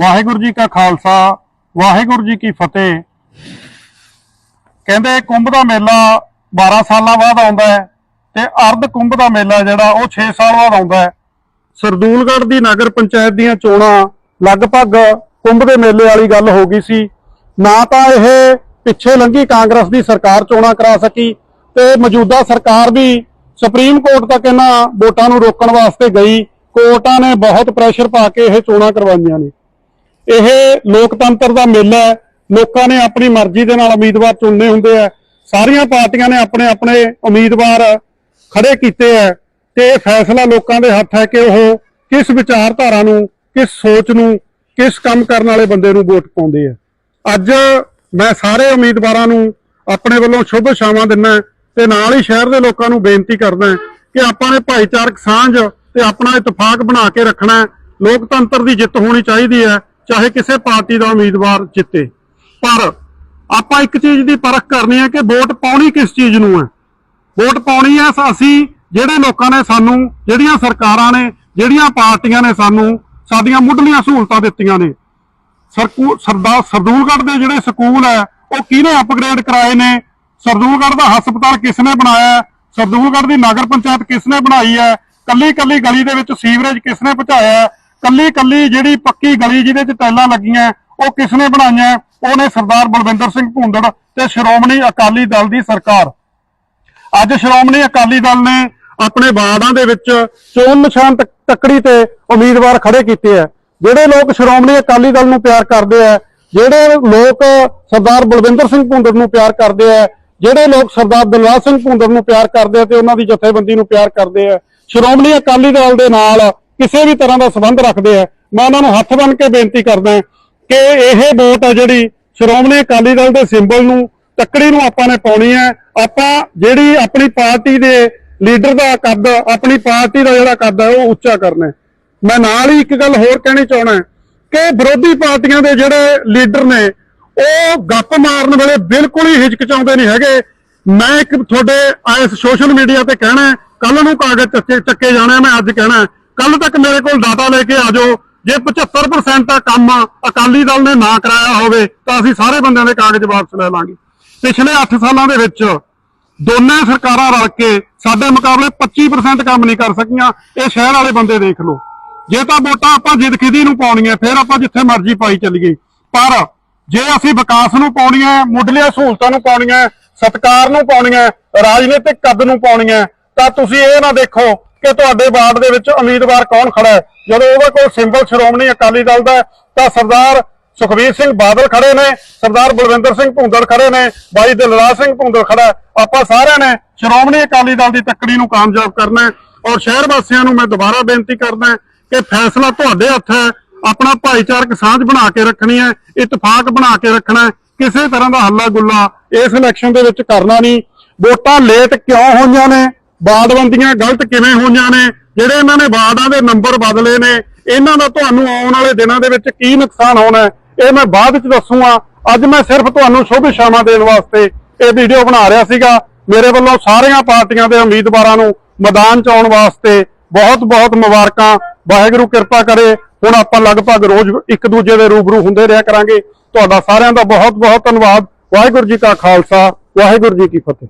ਵਾਹਿਗੁਰੂ ਜੀ ਕਾ ਖਾਲਸਾ, ਵਾਹਿਗੁਰੂ ਜੀ ਕੀ ਫਤਿਹ। ਕਹਿੰਦੇ ਕੁੰਭ ਦਾ ਮੇਲਾ 12 ਸਾਲਾਂ ਬਾਅਦ ਆਉਂਦਾ ਹੈ ਤੇ ਅਰਧ ਕੁੰਭ ਦਾ ਮੇਲਾ ਜਿਹੜਾ ਉਹ 6 ਸਾਲ ਬਾਅਦ ਆਉਂਦਾ ਹੈ। ਸਰਦੂਲਗੜ੍ਹ ਦੀ ਨਗਰ ਪੰਚਾਇਤ ਦੀਆਂ ਚੋਣਾਂ ਲਗਭਗ ਕੁੰਭ ਦੇ ਮੇਲੇ ਵਾਲੀ ਗੱਲ ਹੋ ਗਈ ਸੀ। ਨਾ ਤਾਂ ਇਹ ਪਿੱਛੇ ਲੰਘੀ ਕਾਂਗਰਸ ਦੀ ਸਰਕਾਰ ਚੋਣਾਂ ਕਰਾ ਸਕੀ ਤੇ ਮੌਜੂਦਾ ਸਰਕਾਰ ਵੀ ਸੁਪਰੀਮ ਕੋਰਟ ਤੱਕ ਇਹਨਾਂ ਵੋਟਾਂ ਨੂੰ ਰੋਕਣ ਵਾਸਤੇ ਗਈ। ਕੋਰਟਾਂ ਨੇ ਬਹੁਤ ਪ੍ਰੈਸ਼ਰ ਪਾ ਕੇ ਇਹ ਚੋਣਾਂ ਕਰਵਾਈਆਂ ਨੇ। ਇਹ ਲੋਕਤੰਤਰ ਦਾ ਮੇਲਾ ਹੈ। ਲੋਕਾਂ ਨੇ ਆਪਣੀ ਮਰਜ਼ੀ ਦੇ ਨਾਲ ਉਮੀਦਵਾਰ ਚੁਣਨੇ ਹੁੰਦੇ ਆ। ਸਾਰੀਆਂ ਪਾਰਟੀਆਂ ਨੇ ਆਪਣੇ ਆਪਣੇ ਉਮੀਦਵਾਰ ਖੜੇ ਕੀਤੇ ਆ ਤੇ ਇਹ ਫੈਸਲਾ ਲੋਕਾਂ ਦੇ ਹੱਥ ਹੈ ਕਿ ਉਹ ਕਿਸ ਵਿਚਾਰਧਾਰਾ ਨੂੰ, ਕਿਸ ਸੋਚ ਨੂੰ, ਕਿਸ ਕੰਮ ਕਰਨ ਵਾਲੇ ਬੰਦੇ ਨੂੰ ਵੋਟ ਪਾਉਂਦੇ ਆ। ਅੱਜ ਮੈਂ ਸਾਰੇ ਉਮੀਦਵਾਰਾਂ ਨੂੰ ਆਪਣੇ ਵੱਲੋਂ ਸ਼ੁਭ ਸ਼ਾਮਾਂ ਦਿੰਦਾ ਤੇ ਨਾਲ ਹੀ ਸ਼ਹਿਰ ਦੇ ਲੋਕਾਂ ਨੂੰ ਬੇਨਤੀ ਕਰਦਾ ਕਿ ਆਪਾਂ ਨੇ ਭਾਈਚਾਰਕ ਸਾਂਝ ਤੇ ਆਪਣਾ ਇਤਫਾਕ ਬਣਾ ਕੇ ਰੱਖਣਾ ਲੋਕਤੰਤਰ ਦੀ ਜਿੱਤ ਹੋਣੀ ਚਾਹੀਦੀ ਹੈ। ਚਾਹੇ ਕਿਸੇ ਪਾਰਟੀ ਦਾ ਉਮੀਦਵਾਰ ਜਿੱਤੇ। ਪਰ ਆਪਾਂ ਇੱਕ ਚੀਜ਼ ਦੀ ਪਰਖ ਕਰਨੀ ਹੈ ਕਿ ਵੋਟ ਪਾਉਣੀ ਕਿਸ ਚੀਜ਼ ਨੂੰ ਹੈ। ਵੋਟ ਪਾਉਣੀ ਹੈ ਅਸੀਂ ਜਿਹੜੇ ਲੋਕਾਂ ਨੇ ਸਾਨੂੰ, ਜਿਹੜੀਆਂ ਸਰਕਾਰਾਂ ਨੇ, ਜਿਹੜੀਆਂ ਪਾਰਟੀਆਂ ਨੇ ਸਾਨੂੰ ਸਾਡੀਆਂ ਮੁੱਢਲੀਆਂ ਸਹੂਲਤਾਂ ਦਿੱਤੀਆਂ ਨੇ। ਸਰਕੂ ਸਰਦਾਰ ਸਰਦੂਲਗੜ੍ਹ ਦੇ ਜਿਹੜੇ ਸਕੂਲ ਹੈ, ਉਹ ਕਿਹਨੇ ਅਪਗ੍ਰੇਡ ਕਰਾਏ ਨੇ? ਸਰਦੂਲਗੜ੍ਹ ਦਾ ਹਸਪਤਾਲ ਕਿਸਨੇ ਬਣਾਇਆ? ਸਰਦੂਲਗੜ੍ਹ ਦੀ ਨਗਰ ਪੰਚਾਇਤ ਕਿਸਨੇ ਬਣਾਈ ਹੈ? ਕੱਲੀ ਕੱਲੀ ਗਲੀ ਦੇ ਵਿੱਚ ਸੀਵਰੇਜ ਕਿਸਨੇ ਪਹੁੰਚਾਇਆ ਕੱਲੀ ਕੱਲੀ ਜਿਹੜੀ ਪੱਕੀ ਗਲੀ ਜਿਹਦੇ 'ਚ ਟੈਲਾਂ ਲੱਗੀਆਂ, ਉਹ ਕਿਸਨੇ ਬਣਾਈਆਂ ਹੈ? ਉਹਨੇ ਸਰਦਾਰ ਬਲਵਿੰਦਰ ਸਿੰਘ ਭੁੰਦੜ ਤੇ ਸ਼੍ਰੋਮਣੀ ਅਕਾਲੀ ਦਲ ਦੀ ਸਰਕਾਰ ਅੱਜ ਸ਼੍ਰੋਮਣੀ ਅਕਾਲੀ ਦਲ ਨੇ ਆਪਣੇ ਵਾਰਡਾਂ ਦੇ ਵਿੱਚ ਚੋਣ ਨਿਸ਼ਾਨ ਤੱਕ- ਤੱਕੜੀ ਤੇ ਉਮੀਦਵਾਰ ਖੜੇ ਕੀਤੇ ਆ ਜਿਹੜੇ ਲੋਕ ਸ਼੍ਰੋਮਣੀ ਅਕਾਲੀ ਦਲ ਨੂੰ ਪਿਆਰ ਕਰਦੇ ਆ, ਜਿਹੜੇ ਲੋਕ ਸਰਦਾਰ ਬਲਵਿੰਦਰ ਸਿੰਘ ਭੁੰਦੜ ਨੂੰ ਪਿਆਰ ਕਰਦੇ ਆ, ਜਿਹੜੇ ਲੋਕ ਸਰਦਾਰ ਦਿਲਰਾਜ ਸਿੰਘ ਭੁੰਦੜ ਨੂੰ ਪਿਆਰ ਕਰਦੇ ਆ ਤੇ ਉਹਨਾਂ ਦੀ ਜਥੇਬੰਦੀ ਨੂੰ ਪਿਆਰ ਕਰਦੇ ਆ, ਸ਼੍ਰੋਮਣੀ ਅਕਾਲੀ ਦਲ ਦੇ ਨਾਲ ਕਿਸੇ ਵੀ ਤਰ੍ਹਾਂ ਦਾ ਸੰਬੰਧ ਰੱਖਦੇ ਆ, ਮੈਂ ਉਹਨਾਂ ਨੂੰ ਹੱਥ ਬੰਨ੍ਹ ਕੇ ਬੇਨਤੀ ਕਰਦਾ ਕਿ ਇਹ ਵੋਟ ਆ ਜਿਹੜੀ ਸ਼੍ਰੋਮਣੀ ਅਕਾਲੀ ਦਲ ਦੇ ਸਿੰਬਲ ਨੂੰ, ਤੱਕੜੀ ਨੂੰ ਆਪਾਂ ਨੇ ਪਾਉਣੀ ਹੈ। ਆਪਾਂ ਜਿਹੜੀ ਆਪਣੀ ਪਾਰਟੀ ਦੇ ਲੀਡਰ ਦਾ ਕੱਦ, ਆਪਣੀ ਪਾਰਟੀ ਦਾ ਜਿਹੜਾ ਕੱਦ ਹੈ, ਉਹ ਉੱਚਾ ਕਰਨਾ ਮੈਂ ਨਾਲ ਹੀ ਇੱਕ ਗੱਲ ਹੋਰ ਕਹਿਣੀ ਚਾਹਣਾ ਕਿ ਵਿਰੋਧੀ ਪਾਰਟੀਆਂ ਦੇ ਜਿਹੜੇ ਲੀਡਰ ਨੇ, ਉਹ ਗੱਪ ਮਾਰਨ ਵੇਲੇ ਬਿਲਕੁਲ ਹੀ ਹਿਚਕਚਾਉਂਦੇ ਨਹੀਂ ਹੈਗੇ। ਮੈਂ ਇੱਕ ਤੁਹਾਡੇ ਇਸ ਸੋਸ਼ਲ ਮੀਡੀਆ ਤੇ ਕਹਿਣਾ ਕੱਲ ਨੂੰ ਕਾਗਜ਼ ਚੱਕੇ ਚੱਕੇ ਜਾਣੇ ਮੈਂ ਅੱਜ ਕਹਿਣਾ ਕੱਲ ਤੱਕ ਮੇਰੇ ਕੋਲ ਡਾਟਾ ਲੈ ਕੇ ਆ ਜਾਓ। ਜੇ 75% ਦਾ ਕੰਮ ਅਕਾਲੀ ਦਲ ਨੇ ਨਾ ਕਰਾਇਆ ਹੋਵੇ, ਤਾਂ ਅਸੀਂ ਸਾਰੇ ਬੰਦਿਆਂ ਦੇ ਕਾਗਜ਼ ਵਾਪਸ ਲੈ ਲਾਂਗੇ। ਪਿਛਲੇ 8 ਸਾਲਾਂ ਦੇ ਵਿੱਚ ਦੋਨੇ ਸਰਕਾਰਾਂ ਰਲ ਕੇ ਸਾਡੇ ਮੁਕਾਬਲੇ 25% ਕੰਮ ਨਹੀਂ ਕਰ ਸਕੀਆਂ। ਇਹ ਸ਼ਹਿਰ ਵਾਲੇ ਬੰਦੇ ਦੇਖ ਲਓ। ਜੇ ਤਾਂ ਵੋਟਾਂ ਆਪਾਂ ਜਿੱਦ ਖਿਦੀ ਨੂੰ ਪਾਉਣੀਆਂ, ਫਿਰ ਆਪਾਂ ਜਿੱਥੇ ਮਰਜ਼ੀ ਪਾਈ ਚੱਲੀਏ। ਪਰ ਜੇ ਅਸੀਂ ਵਿਕਾਸ ਨੂੰ ਪਾਉਣੀਆਂ, ਮੁੱਢਲੀਆਂ ਸਹੂਲਤਾਂ ਨੂੰ ਪਾਉਣੀਆਂ, ਸਤਕਾਰ ਨੂੰ ਪਾਉਣੀਆਂ, ਰਾਜਨੀਤਿਕ ਕੱਦ ਨੂੰ ਪਾਉਣੀਆਂ, ਤਾਂ ਤੁਸੀਂ ਇਹ ਨਾ ਦੇਖੋ ਕਿ ਤੁਹਾਡੇ ਵਾਰਡ ਦੇ ਵਿੱਚ ਉਮੀਦਵਾਰ ਕੌਣ ਖੜਾ ਹੈ? ਜਦੋਂ ਉਹਦੇ ਕੋਲ ਸਿੰਬਲ ਸ਼੍ਰੋਮਣੀ ਅਕਾਲੀ ਦਲ ਦਾ ਤਾਂ ਸਰਦਾਰ ਸੁਖਬੀਰ ਸਿੰਘ ਬਾਦਲ ਖੜੇ ਨੇ, ਸਰਦਾਰ ਬਲਵਿੰਦਰ ਸਿੰਘ ਭੁੰਦੜ ਖੜੇ ਨੇ, ਬਾਈ ਦਿਲਰਾਜ ਸਿੰਘ ਭੁੰਦੜ ਖੜਾ ਆਪਾਂ ਸਾਰਿਆਂ ਨੇ ਸ਼੍ਰੋਮਣੀ ਅਕਾਲੀ ਦਲ ਦੀ ਤੱਕੜੀ ਨੂੰ ਕਾਮਯਾਬ ਕਰਨਾ ਹੈ ਔਰ ਸ਼ਹਿਰ ਵਾਸੀਆਂ ਨੂੰ ਮੈਂ ਦੁਬਾਰਾ ਬੇਨਤੀ ਕਰਦਾ ਕਿ ਫੈਸਲਾ ਤੁਹਾਡੇ ਹੱਥ ਹੈ, ਆਪਣਾ ਭਾਈਚਾਰਕ ਸਾਂਝ ਬਣਾ ਕੇ ਰੱਖਣੀ ਹੈ, ਇਤਫਾਕ ਬਣਾ ਕੇ ਰੱਖਣਾ ਕਿਸੇ ਤਰ੍ਹਾਂ ਦਾ ਹੱਲਾ ਗੁੱਲਾ ਇਸ ਇਲੈਕਸ਼ਨ ਦੇ ਵਿੱਚ ਕਰਨਾ ਨਹੀਂ। ਵੋਟਾਂ ਲੇਟ ਕਿਉਂ ਹੋਈਆਂ ਨੇ? ਬਾੜਬੰਦੀਆਂ ਗਲਤ ਕਿਵੇਂ ਹੋਈਆਂ ਨੇ? ਜਿਹੜੇ ਇਹਨਾਂ ਨੇ ਵਾਰਡਾਂ ਦੇ ਨੰਬਰ ਬਦਲੇ ਨੇ, ਇਹਨਾਂ ਦਾ ਤੁਹਾਨੂੰ ਆਉਣ ਵਾਲੇ ਦਿਨਾਂ ਦੇ ਵਿੱਚ ਕੀ ਨੁਕਸਾਨ ਹੋਣਾ ਇਹ ਮੈਂ ਬਾਅਦ ਵਿੱਚ ਦੱਸੂਗਾ। ਅੱਜ ਮੈਂ ਸਿਰਫ ਤੁਹਾਨੂੰ ਸ਼ੁਭ ਸ਼ਾਮਾਂ ਦੇਣ ਵਾਸਤੇ ਇਹ ਵੀਡੀਓ ਬਣਾ ਰਿਹਾ ਸੀਗਾ। ਮੇਰੇ ਵੱਲੋਂ ਸਾਰੀਆਂ ਪਾਰਟੀਆਂ ਦੇ ਉਮੀਦਵਾਰਾਂ ਨੂੰ ਮੈਦਾਨ 'ਚ ਆਉਣ ਵਾਸਤੇ ਬਹੁਤ ਬਹੁਤ ਮੁਬਾਰਕਾਂ। ਵਾਹਿਗੁਰੂ ਕਿਰਪਾ ਕਰੇ। ਹੁਣ ਆਪਾਂ ਲਗਭਗ ਰੋਜ਼ ਇੱਕ ਦੂਜੇ ਦੇ ਰੂਬਰੂ ਹੁੰਦੇ ਰਿਹਾ ਕਰਾਂਗੇ। ਤੁਹਾਡਾ ਸਾਰਿਆਂ ਦਾ ਬਹੁਤ ਬਹੁਤ ਧੰਨਵਾਦ। ਵਾਹਿਗੁਰੂ ਜੀ ਕਾ ਖਾਲਸਾ। ਵਾਹਿਗੁਰੂ ਜੀ ਕੀ ਫਤਿਹ।